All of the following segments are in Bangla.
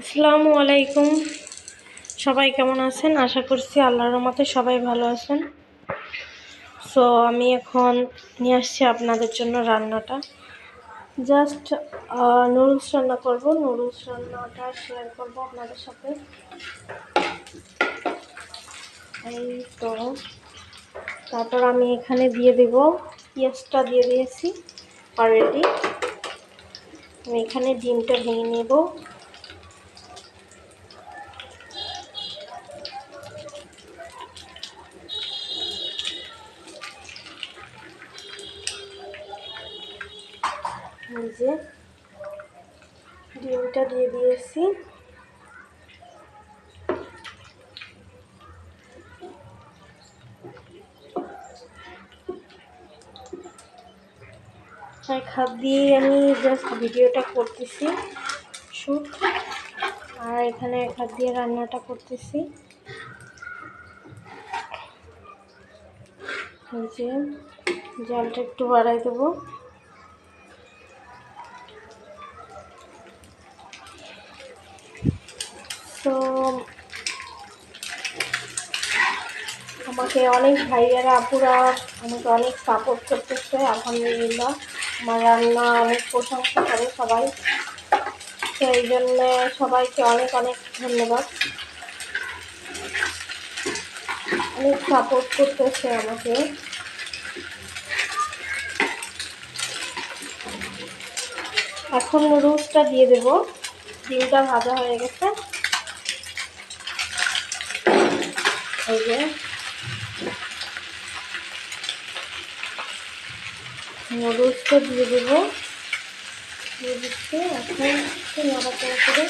আসসালামু আলাইকুম। সবাই কেমন আছেন? আশা করছি আল্লাহর মতে সবাই ভালো আছেন। সো আমি এখন নিয়ে আসছি আপনাদের জন্য রান্নাটা। জাস্ট নুডলস রান্না করব। নুডলস রান্নাটা শেয়ার করব আপনাদের সাথে। এই তো। তারপর আমি এখানে দিয়ে দেব পেঁয়াজটা দিয়ে দিয়েছি অলরেডি আমি এখানে ডিমটা ভেঙে নেব। যে ডিমটা দিয়ে দিয়েছি। এক হাত দিয়ে আমি জাস্ট ভিডিওটা করতেছি। শ্যুট আর এখানে এক হাত দিয়ে রান্নাটা করতেছি। জলটা একটু বাড়াই দেবো। তো আমাকে অনেক ভাইয়ারা, আপুরা আমাকে অনেক সাপোর্ট করতেছে, আলহামদুলিল্লাহ। আমার রান্না অনেক প্রশংসা করে সবাই। তো এই জন্যে সবাইকে অনেক অনেক ধন্যবাদ। অনেক সাপোর্ট করতেছে আমাকে। এখন নুডলসটা দিয়ে দেব। ডিমটা ভাজা হয়ে গেছে। এই যে দিয়ে দেবো। দিচ্ছি এখন একটু নাড়াচাড়া করে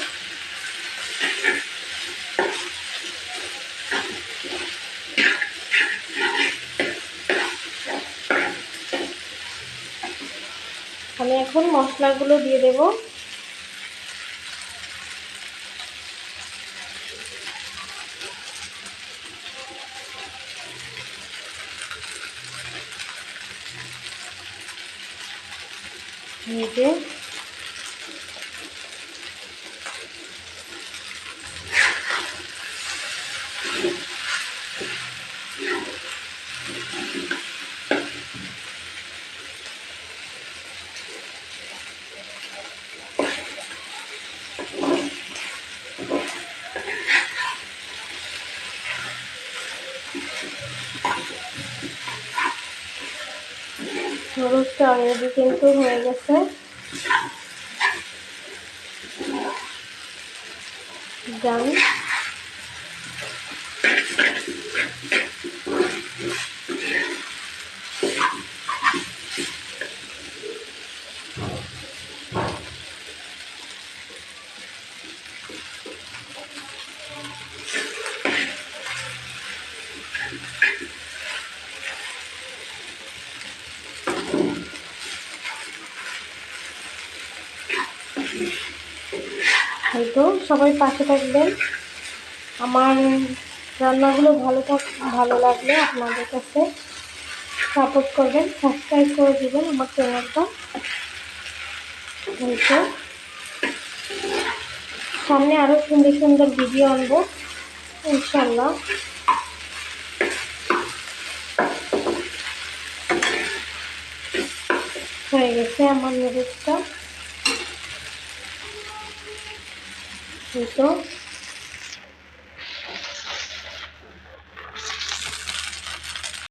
আমি এখন মশলাগুলো দিয়ে দেবো। এই যে হলুদটা অলরেডি কিন্তু হয়ে গেছে। ডান হয়তো সবাই পাশে থাকবেন। আমার রান্নাগুলো ভালো থাক ভালো লাগলে আপনাদের কাছে সাপোর্ট করবেন সাবস্ক্রাইব করে দেবেন আমার চ্যানেলটা হয়তো সামনে আরও সুন্দর সুন্দর ভিডিও আনব ইনশাল্লাহ হয়ে গেছে আমার নুডলসটা এই তো